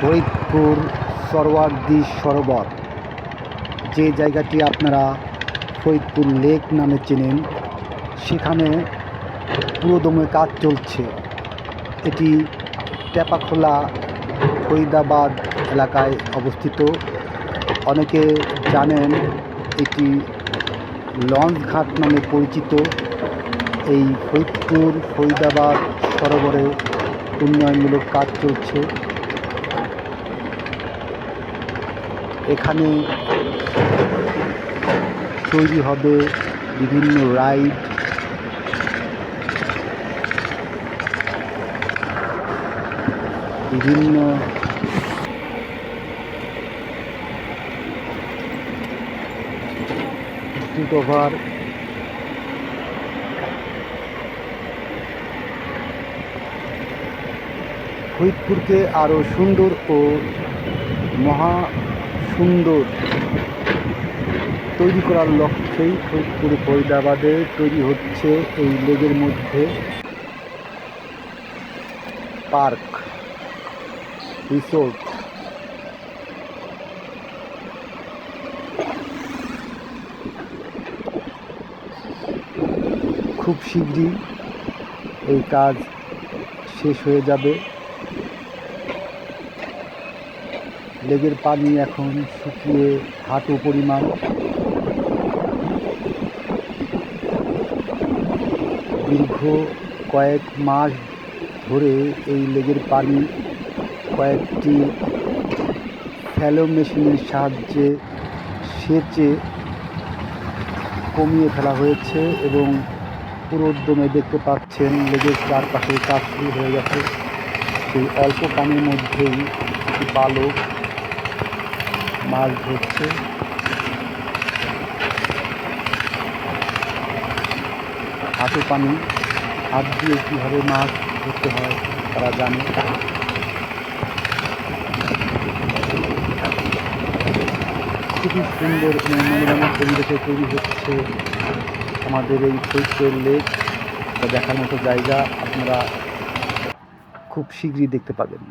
ফরিদপুর সরওয়ার্দি সরোবর। যে জায়গাটি আপনারা ফরিদপুর লেক নামে চেনেন, সেখানে পুরোদমে কাজ চলছে। এটি টেপাখোলা ফরিদাবাদ এলাকায় অবস্থিত। অনেকে জানেন এটি লঞ্চ ঘাট নামে পরিচিত। এই ফরিদপুর, ফরিদাবাদ সরোবরে উন্নয়নমূলক কাজ চলছে। এখানে তৈরি হবে বিভিন্ন রাইড বিভিন্ন ওভার ফরিদপুরকে আরও সুন্দর ও মহা সুন্দর তৈরি করার লক্ষ্যেই ফরিদপুর ফরিদাবাদে তৈরি হচ্ছে এই লেগের মধ্যে পার্ক রিসোর্ট খুব শীঘ্রই এই কাজ শেষ হয়ে যাবে। লেগের পানি এখন শুকিয়ে হাঁটু পরিমাণ। দীর্ঘ কয়েক মাস ধরে এই লেগের পানি কয়েকটি ফ্যালো মেশিনের সাহায্যে সেচে কমিয়ে ফেলা হয়েছে এবং পুরো উদ্যমে দেখতে পাচ্ছেন লেগের চারপাশে কাজ শুরু হয়ে গেছে। সেই অল্প পানির মধ্যেই একটি বালক মাছ ধরছে। হাতে পানি, হাত দিয়ে কীভাবে মাছ ধরতে হয় তারা জানে। খুবই সুন্দর মনোরম পরিবেশে তৈরি হচ্ছে আমাদের এই ফরিদপুর লেক দেখার মতো জায়গা আপনারা খুব শীঘ্রই দেখতে পাবেন।